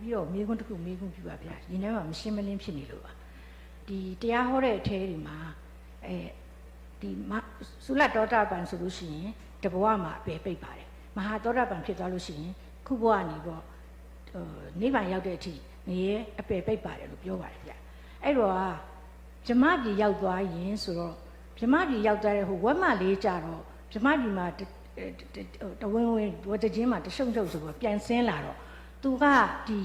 ပြီးတော့မေးခွန်းတစ်ခုမေးခွန်းပြပါဗျာရင်းထဲမှာမရှင်းမလင်းဖြစ်နေလို့ပါဒီတရားဟောတဲ့အထဲဒီမှာအဲဒီမသုလတောတာပန်ဆိုလို့ရှိရင်တဘဝမှာအပေပိတ်ပါတယ်မဟာတောတာပန်ဖြစ်သွားလို့ရှိရင်ခုဘဝနေပေါ့ဟိုနိဗ္ဗာန်ရောက်တဲ့အထိငရဲအပေပိတ်ပါတယ်လို့ပြောပါတယ်ဗျာအဲ့တော့ဗြဟ္မပြည်ရောက်သွားရင်ဆိုတော့ဗြဟ္မပြည်ရောက်သွားတဲ့ဟိုဝက်မလေးကြတော့ဗြဟ္မပြည်မှာတတဝင်းဝင်းဝတ်တချင်းမှာတရှုံရှုံဆိုတော့ပြန်ဆင်းလာတော့ သူကဒီ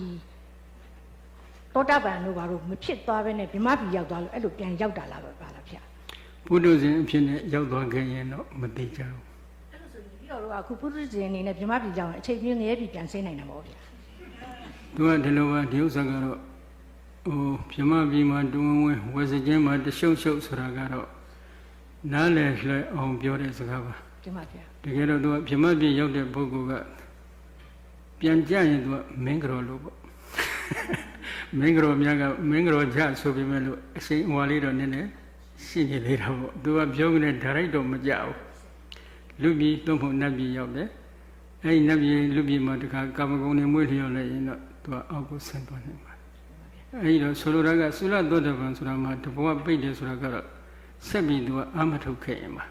တောတာပန်တို့ဘာလို့မဖြစ်သွားပဲနဲ့ဗြဟ္မပြည်ရောက်သွားလို့အဲ့လိုပြန်ရောက်တာလားပဲပါလားဗျာဘုဒ္ဓဇင်အဖြစ်နဲ့ရောက်သွားခဲ့ရင်တော့မသိကြဘူးအဲ့လိုဆိုရင်ပြီးတော့တို့ကအခုပုရိသေအနေနဲ့ဗြဟ္မပြည်ကြောင်းအချိန်ပြင်းငရဲပြည်ပြန်ဆင်းနိုင်တယ်ပေါ့ဗျာသူကဒီလိုပါဒီဥစ္စာကတော့ဟိုပြမပြီးမှတွန်းဝင်ဝယ်စခြင်းမှာတရှုပ်ရှုပ်ဆိုတာကတော့နားလည်လွှဲအောင်ပြောတဲ့စကားပါဒီမှာဗျာတကယ်တော့သူကပြမပြီးရောက်တဲ့ပုဂ္ဂိုလ်က ပြန်ကြရင်သူကမင်းကတော်လို့ပေါ့မင်းကတော်များကမင်းကတော်ကြဆိုပေမဲ့လို့အစိမ်အဝါလေးတော့နည်းနည်းရှိနေသေးတာပေါ့သူကပြောကြတဲ့ direct တော့မကြဘူးလူပြည်သုံးဖို့နတ်ပြည်ရောက်တယ်အဲဒီနတ်ပြည်လူပြည်မှာတခါကာမဂုဏ်တွေမွေးလျော်လိုက်ရင်တော့သူကအောက်ကိုဆင်းသွားနိုင်ပါတယ်အဲဒီတော့ဆိုလိုတာကသုလသောတပန်ဆိုတာမှာတဘောပိတ်တယ်ဆိုတာကတော့ဆက်ပြီးသူကအာမထုတ်ခဲ့ရင်ပါ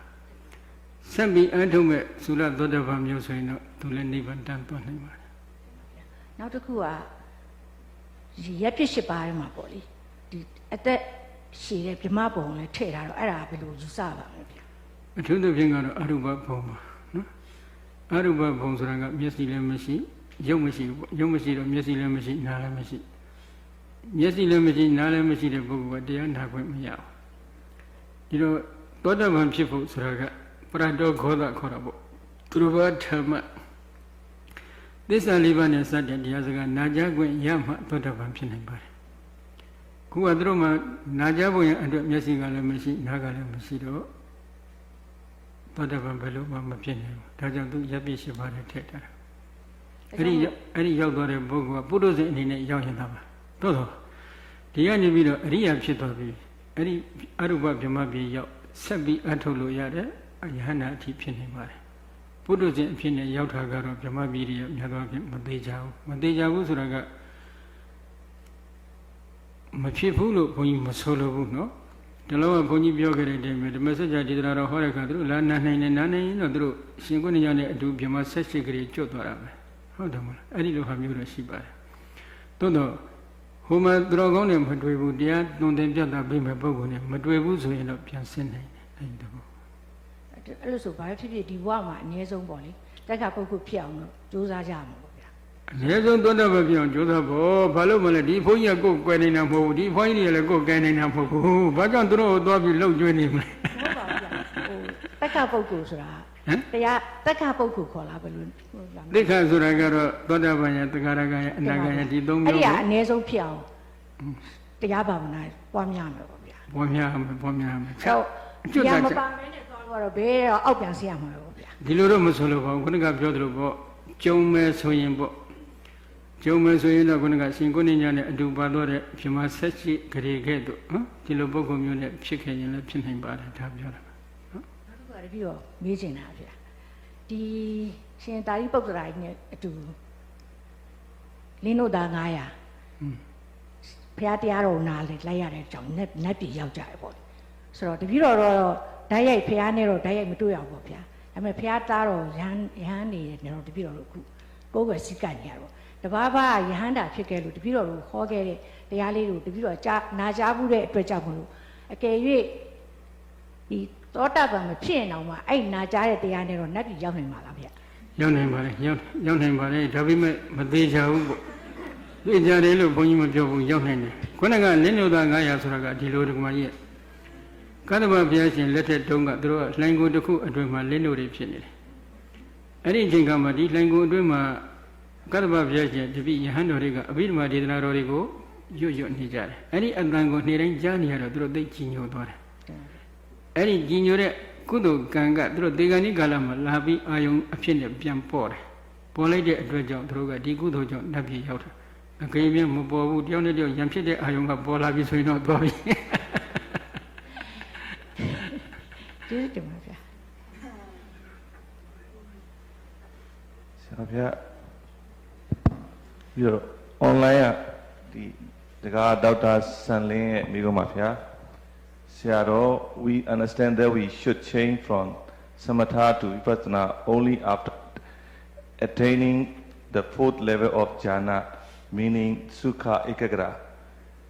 ဆက်ပြီးအထုံးမဲ့သုလသောတပန်မျိုးဆိုရင်တော့သူလည်းနိဗ္ဗာန်တန်သွားနိုင်ပါတယ် နောက်တစ်ခုကဒီရက်ပြစ်ရှိပါးထဲမှာပေါ့လေဒီအသက်ရှည်တဲ့ဗြဟ္မဘုံလည်းထည့်ထားတော့အဲ့ဒါဘယ်လိုယူဆပါမလဲဗျာအထူးသဖြင့်ကတော့အရုပဘုံပါနော်အရုပဘုံဆိုတာကမျက်စိလည်းမရှိရုပ်မရှိဘူးပေါ့ရုပ်မရှိတော့မျက်စိလည်းမရှိနားလည်းမရှိမျက်စိလည်းမရှိနားလည်းမရှိတဲ့ပုဂ္ဂိုလ်ကတရားနာခွင့်မရဘူးဒီတော့သောတပန်ဖြစ်ဖို့ဆိုတာကပရတောခောသခေါ်တာပေါ့သူတို့ဘာဓမ္မ သစ္စာလေးပါးနဲ့စတဲ့တရားစကားနာကြားခွင့်ရမှသောတပန်ဖြစ်နိုင်ပါတယ်ခုကသူတို့မှနာကြားဖို့ရအတွက်မျက်စိကလည်းမရှိနားကလည်းမရှိတော့သောတပန်ဘယ်လိုမှမဖြစ်နိုင်ဘူးဒါကြောင့်သူရပ်ပြစ်ရှိပါတယ်ထည့်ထားတာအဲ့ဒီရောက်အဲ့ဒီရောက်သွားတဲ့ပုဂ္ဂိုလ်ကပုထုဇဉ်အနေနဲ့ရောက်ရင်သားပါသို့တော့ဒီကနေပြီးတော့အရိယာဖြစ်သွားပြီအဲ့ဒီအရုပဗြဟ္မပြည်ရောက်ဆက်ပြီးအထုတ်လို့ရတဲ့အယဟနာအထိဖြစ်နေပါတယ် ပုထုဇဉ်အဖြစ်နဲ့ရောက်တာကတော့ဗြဟ္မပြည်ရမြတ်သောဖြင့်မသေးကြဘူးမသေးကြဘူးဆိုတာကမဖြစ်ဘူးလို့ဘုန်းကြီးမဆိုလိုဘူးနော်ဒီလောကဘုန်းကြီးပြောခဲ့တဲ့အချိန်မှာဓမ္မစကြာဒေသနာတော်ဟောတဲ့အခါသူတို့လာနာနိုင်နေနာနိုင်ရင်တော့သူတို့ရှင်ကုဏ္ဏညနဲ့အတူဗြဟ္မဆက်ရှိကလေးကျွတ်သွားတာပဲဟုတ်တယ်မလားအဲ့ဒီလိုဟာမျိုးတော့ရှိပါတယ်သို့တော့ဟိုမှာသူတော်ကောင်းနဲ့မတွေ့ဘူးတရားသွန်သင်ပြတ်တာပြိမဲ့ပုဂ္ဂိုလ်နဲ့မတွေ့ဘူးဆိုရင်တော့ပြန်ဆင်းနိုင်တယ်အဲ့ဒီတော့ အဲ့လိုဆိုဘာဖြစ်ဖြစ်ဒီဘဝမှာအနည်းဆုံးပေါ့လေတက်ကပုဂ္ဂိုလ်ဖြစ်အောင်လို့ကြိုးစားကြမှာပေါ့ဗျာအနည်းဆုံးသောတာပန်ပြောင်းကြိုးစားဖို့ဘာလို့မလဲဒီဘုန်းကြီးကကိုယ်ကွယ်နေတာမဟုတ်ဘူးဒီဘုန်းကြီးတွေကလည်းကိုယ်ကယ်နေတာမဟုတ်ဘူးဘာကြောင့်သူတို့ကိုသွားပြီးလှုပ်ကျွေးနေမလဲဟုတ်ပါဗျာဟိုတက်ကပုဂ္ဂိုလ်ဆိုတာဟမ်တရားတက်ကပုဂ္ဂိုလ်ခေါ်လားဘယ်လိုဟုတ်လားသိက္ခာဆိုတာကတော့သောတာပန်ယသက္ကာရကယအနာဂယဒီသုံးအဲ့မျိုးဒီကိုကအနည်းဆုံးဖြစ်အောင်တရားဘာဝနာပွားများမယ်ပေါ့ဗျာပွားများမယ်ပွားများမယ်အဲ့တော့အကျွတ်တရားတမတ်ချက်ပါမဲနဲ့ သွားတော့ဘယ်တော့အောက်ပြန်ဆင်းရမှာပဲပေါ့ဗျာဒီလိုတော့မဆိုလို့ပါဘူးခုနကပြောသလိုပေါ့ကျုံမယ်ဆိုရင်ပေါ့ကျုံမယ်ဆိုရင်တော့ခုနကရှင်ကုဏ္ဏညာနဲ့အတူပါတော့တဲ့ပြမဆက်ရှိဂရေခဲ့တို့နော်ဒီလိုပုဂ္ဂိုလ်မျိုးနဲ့ဖြစ်ခဲ့ရင်လည်းဖြစ်နိုင်ပါတယ်ဒါပြောတာနောက်တစ်ခုကတပြီးတော့မေးချင်တာဗျာဒီရှင်တာရိပုတ္တရာကြီးနဲ့အတူလင်းတို့သား900อืมဘုရားတရားတော်နာလေလိုက်ရတဲ့အကြောင်းနဲ့နတ်ပြည်ရောက်ကြရပေါ့ဆိုတော့တပည့်တော်တော့ ဓာတ်ရိုက်ဘုရားနဲ့တော့ဓာတ်ရိုက်မတွေ့ရဘူးပေါ့ဗျာဒါပေမဲ့ဘုရားသားတော်ရဟန်းရဟန်းနေတယ်တော့တပည့်တော်တို့အခုကိုယ်ွယ်စိတ်ကနေရတော့တဘာဘာရဟန္တာဖြစ်ခဲ့လို့တပည့်တော်တို့ဟောခဲ့တဲ့တရားလေးတွေကိုတပည့်တော်ကြားနာကြားမှုတဲ့အတွက်ကြောင့်မလို့အကယ်၍ဒီသောတာပန်မဖြစ်ရင်တော့မှအဲ့နာကြားတဲ့တရားနဲ့တော့နတ်ပြည်ရောက်နိုင်မှာလားဗျာရောက်နိုင်ပါလေရောက်ရောက်နိုင်ပါလေဒါပေမဲ့မသေးချဘူးပေါ့သိကြတယ်လို့ဘုန်းကြီးမပြောဘူးရောက်နိုင်တယ်ခုနကလင်းလို့သား900ဆိုတာကဒီလိုတက္ကမကြီးရဲ့ ကသဗ္ဗဘုရားရှင်လက်ထက်တုန်းကသူတို့ကလှိုင်ကိုတစ်ခုအတွင်းမှာလင်းလို့တွေဖြစ်နေတယ်အဲ့ဒီအချိန်ကမှဒီလှိုင်ကိုအတွင်းမှာကသဗ္ဗဘုရားရှင်တပိယဟန်တော်တွေကအဘိဓမ္မာဒေသနာတော်တွေကိုရွတ်ရွတ်နေကြတယ်အဲ့ဒီအတန်ကိုနေ့တိုင်းကြားနေရတော့သူတို့သိကြည်ညိုသွားတယ်အဲ့ဒီကြီးညိုတဲ့ကုသိုလ်ကံကသူတို့ဒေဂန်ဒီကာလမှာလာပြီးအာယုံအဖြစ်နဲ့ပြန်ပေါ်တယ်ပေါ်လိုက်တဲ့အတွက်ကြောင့်သူတို့ကဒီကုသိုလ်ကြောင့်နတ်ပြည်ရောက်တာအကယ်၍မပေါ်ဘူးတယောက်နဲ့တယောက်ရံဖြစ်တဲ့အာယုံကပေါ်လာပြီဆိုရင်တော့သွားပြီ ကျေးဇူးတင်ပါဗျာဆရာဘုရားပြီးတော့ online ကဒီတကားဒေါက်တာဆန်လင်းရဲ့မိကုံးပါဗျာဆရာတော် we understand that we should change from samatha to vipassana only after attaining the fourth level of jhana meaning sukha ekagra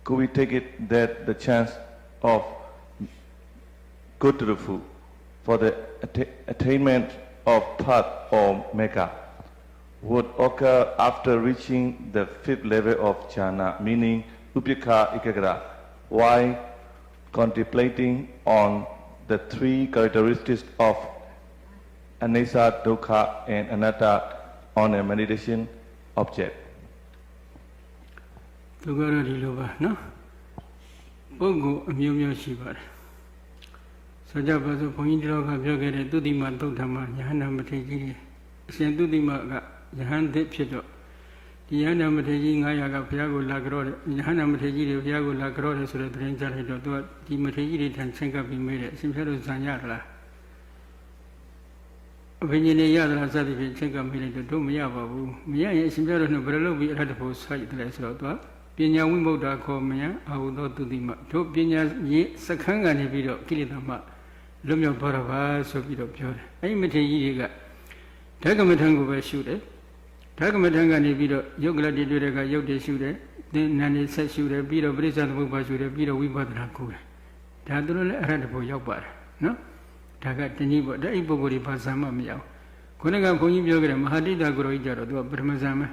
could we take it that the chance of good to the food for the atta- attainment of path or mega would occur after reaching the fifth level of jhana, meaning upekha ekagra, while contemplating on the three characteristics of anicca, dukkha, and anatta on a meditation object. သူကတော့ဒီလိုပါနော်ပုဂ္ဂိုလ်အမျိုးမျိုးရှိပါတယ် ဆိုကြပါစို့ဘုန်းကြီးတို့ကပြောခဲ့တဲ့သုတိမသုတ်ဓမ္မယဟန္တာမထေရကြီးတွေအရှင်သုတိမကယဟန်သစ်ဖြစ်တော့ဒီယဟန္တာမထေရကြီး900ကဘုရားကိုလာကြောတဲ့ယဟန္တာမထေရကြီးတွေဘုရားကိုလာကြောတဲ့ဆိုတဲ့သတင်းကြားလိုက်တော့သူကဒီမထေရကြီးတွေထံချင်းကပ်ပြီးမေးတယ်အရှင်ဘုရားတို့ဇံရသလားအဘိညာဉ်တွေရသလားစသဖြင့်ချင်းကပ်မေးလိုက်တော့တို့မရပါဘူးမရရင်အရှင်ဘုရားတို့နဲ့ဘယ်လိုလုပ်ပြီးအရဟတဖို့ဆိုရတယ်ဆိုတော့သူကပညာဝိမု ക്ത ခေါ်မယအာဟုသောတုတိမတို့ပညာရေးစခန်းကနေပြီးတော့ကိလေသာမှ လွတ်မြောက်သွားတာပါဆိုပြီးတော့ပြောတယ်အဲဒီမထေရကြီးတွေကဓကမထံကိုပဲရှုတယ်ဓကမထံကနေပြီးတော့ယုတ်ကလတိတွေ့တဲ့ကယုတ်တွေရှုတယ်သင်္နန္ဒီဆက်ရှုတယ်ပြီးတော့ပရိစ္ဆေသမုပ္ပါရှုတယ်ပြီးတော့ဝိပဿနာကိုတယ်ဒါသူတို့လည်းအရဟတဖို့ရောက်ပါတယ်နော်ဒါကတနည်းပေါ့ဒါအိပုဂ္ဂိုလ်တွေဘာသာမှမရောက်ခုနကဘုန်းကြီးပြောခဲ့တဲ့မဟာတိတကိုရောကြီးကြတော့သူကပထမဇန်ပဲ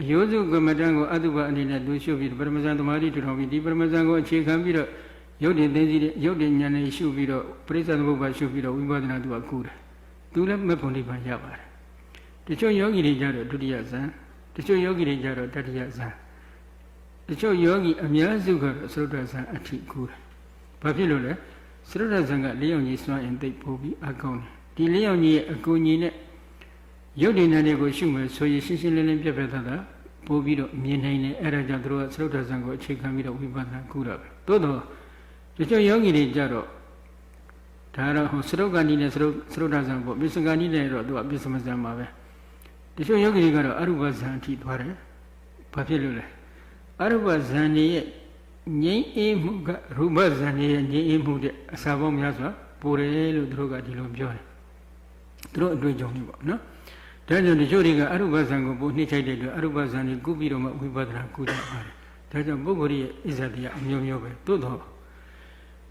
အယောစုကမ္မတန်ကိုအတုပအနေနဲ့သူရှုပြီးပရမဇန်သမာဓိထူထောင်ပြီးဒီပရမဇန်ကိုအခြေခံပြီးတော့ ရုပ်တည်သိသိတဲ့ရုပ်တည်ဉာဏ်နဲ့ရှုပြီးတော့ပရိစ္ဆေသမုပ္ပါရှုပြီးတော့ဝိပဿနာသူကကူတယ်သူလည်းမဲ့ဖို့နိဗ္ဗာန်ရပါတယ်တချို့ယောဂီတွေကြတော့ဒုတိယဇန်တချို့ယောဂီတွေကြတော့တတိယဇန်တချို့ယောဂီအများစုကတော့သရုတ်တဇန်အထိကူတယ်ဘာဖြစ်လို့လဲသရုတ်တဇန်ကလေးယောက်ကြီးစွမ်းရင်သိပ်ပို့ပြီးအကောင်းတယ်ဒီလေးယောက်ကြီးရဲ့အကူအညီနဲ့ရုပ်တည်နေတွေကိုရှုမယ်ဆိုရင်ရှင်းရှင်းလင်းလင်းပြတ်ပြတ်သားသားပို့ပြီးတော့မြင်နိုင်တယ်အဲ့ဒါကြောင့်သူတို့ကသရုပ်ထဆံကိုအခြေခံပြီးတော့ဝိပဿနာကုတာပဲသို့တော့ ဒီကျယောဂီတွေကြတော့ဒါတော့ဟိုသရုပ်ကဏီနဲ့သရုပ်သရုပ်ထဆံပေါ့ပစ္စကဏီနဲ့တော့သူကပစ္စမဇံပါပဲဒီကျယောဂီတွေကတော့အရုပဇံအထိသွားတယ်ဘာဖြစ်လို့လဲအရုပဇံရဲ့ငြိမ်းအေးမှုကရူပဇံရဲ့ငြိမ်းအေးမှုတဲ့အစာပေါင်းများစွာပိုတယ်လို့သူတို့ကဒီလိုပြောတယ်သူတို့အတွေ့အကြုံတွေပေါ့နော်ဒါကြောင့်တချို့တွေကအရုပဇံကိုပိုနှိမ့်ချိုက်တဲ့အတွက်အရုပဇံကိုကုပြီးတော့မှဝိပဿနာကုတတ်ပါတယ်။ဒါကြောင့်ပုဂ္ဂိုလ်ရဲ့အစ္ဆတရားအမျိုးမျိုးပဲ။သို့တော့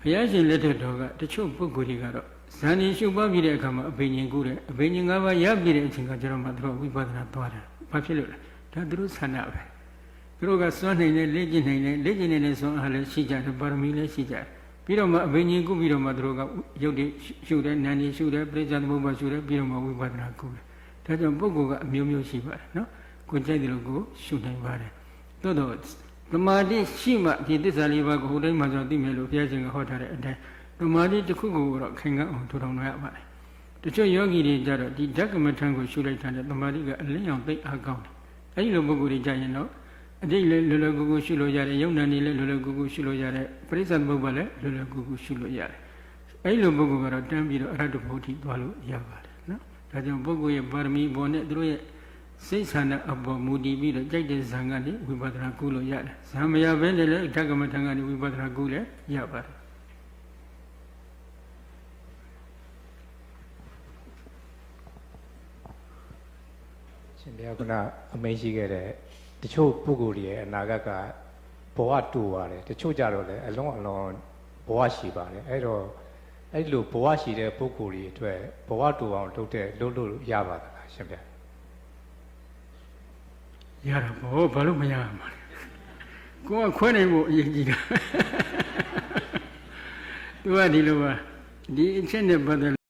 ဘုရားရှင်လက်ထက်တော်ကတချို့ပုဂ္ဂိုလ်တွေကတော့ဇန်နေရှုပ်ပွားပြီးတဲ့အခါမှာအဘိညာဉ်ကုတယ်။အဘိညာဉ်၅ပါးရပြီးတဲ့အချိန်ကကျတော့မှသူတို့ဝိပဿနာသွားတယ်။ဘာဖြစ်လို့လဲ။ဒါသူတို့ဆန္ဒပဲ။သူတို့ကစွန့်နိုင်တယ်လေ့ကျင့်နိုင်တယ်လေ့ကျင့်နေတဲ့စွန့်အားလည်းရှိကြတယ်ပါရမီလည်းရှိကြတယ်။ပြီးတော့မှအဘိညာဉ်ကုပြီးတော့မှသူတို့ကရုပ်တွေရှုတယ်နာနေရှုတယ်ပြိဿသမုပ္ပါရှုတယ်ပြီးတော့မှဝိပဿနာကုတယ်။ဒါကြောင့်ပုဂ္ဂိုလ်ကအမျိုးမျိုးရှိပါတယ်နော်ကိုကြိုက်တယ်လို့ကိုရှုနိုင်ပါတယ်သို့တော့ သမာဓိရှိမှဒီသစ္စာလေးပါးကိုဟိုတိုင်းမှာဆိုသိမယ်လို့ဘုရားရှင်ကဟောထားတဲ့အတိုင်းသမာဓိတစ်ခုကိုတော့ခိုင်ခံ့အောင်ထူထောင်ရပါတယ်တချို့ယောဂီတွေကြတော့ဒီဓကမထံကိုရှုလိုက်တဲ့သမာဓိကအလင်းအောင်သိအားကောင်းတယ်အဲဒီလိုပုဂ္ဂိုလ်တွေကြရင်တော့အတိတ်လည်းလွယ်လွယ်ကူကူရှုလို့ရတယ်ယုံနာနေလည်းလွယ်လွယ်ကူကူရှုလို့ရတယ်ပရိစ္ဆေသမုပ္ပါလည်းလွယ်လွယ်ကူကူရှုလို့ရတယ်အဲဒီလိုပုဂ္ဂိုလ်ကတော့တန်းပြီးတော့အရဟတဘုဒ္ဓသွားလို့ရပါတယ်နော်ဒါကြောင့်ပုဂ္ဂိုလ်ရဲ့ပါရမီပေါ်နဲ့သူတို့ရဲ့ စိတ်ဆန္ဒအပေါ်မူတည်ပြီးတော့ကြိုက်တဲ့ဇံကနေဝိပဿနာကုလို့ရတယ်။ဇံမရဘဲနဲ့လည်းဓကမထံကနေဝိပဿနာကုလည်းရပါတယ်ရှင်ဘုရားကအမိန့်ရှိခဲ့တဲ့တချို့ပုဂ္ဂိုလ်တွေရဲ့အနာဂတ်ကဘဝတူပါတယ်တချို့ကြတော့လည်းအလုံးအလုံးဘဝရှိပါတယ်အဲ့တော့အဲ့လိုဘဝရှိတဲ့ပုဂ္ဂိုလ်တွေအတွက်ဘဝတူအောင်လုပ်တဲ့လုပ်လို့ရပါသလားရှင်ဘုရား။ ရတာပေါ့ဘာလို့မရမှာလဲ။ကိုကခွဲနိုင်ဖို့အရေးကြီးတာ။ तू ကဒီလိုပါဒီအချက်နဲ့ပတ်သက်